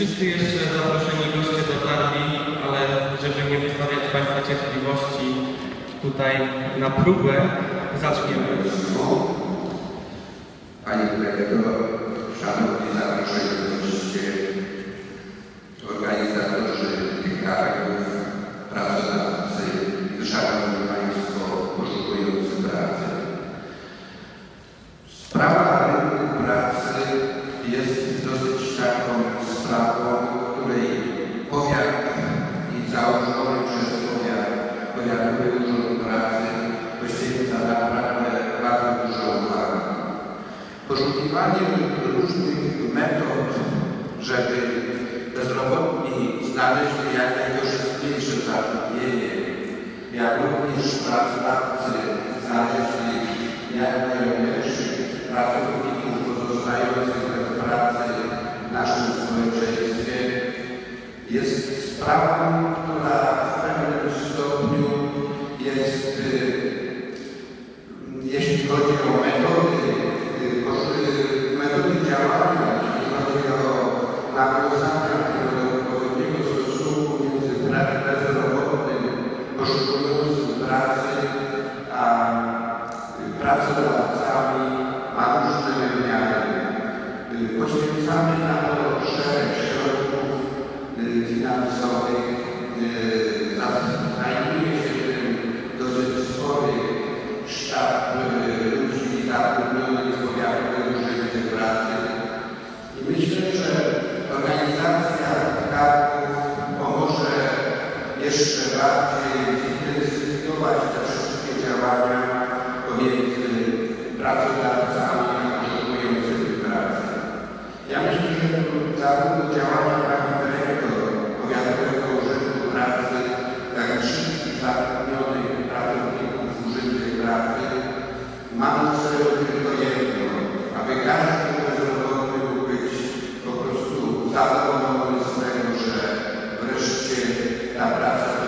wszyscy jeszcze zaproszeni goście dotarli, ale żeby nie wystawiać Państwa cierpliwości tutaj na próbę, zaczniemy. Panie Dyrektor, Szanowni Zaproszeni Bardzo różnych metod, żeby bezrobotni znaleźli jak najkorzystniejsze zatrudnienie, jak również pracodawcy znaleźli Poświęcamy na to szereg środków y, finansowych. y, za- Zajmuje się tym dosyć spory sztab y, ludzi zatrudnionych z powiatowego urzędu pracy. Myślę, że organizacja targów pomoże jeszcze bardziej zintensyfikować te wszystkie działania Ja myślę, że zarówno działania Dyrektor Powiatowego Urzędu Pracy, jak i wszystkich zatrudnionych pracowników w Urzędzie Pracy. Ma na celu tylko jedno, aby każdy bezrobotny mógł być po prostu zadowolony z tego, że wreszcie ta praca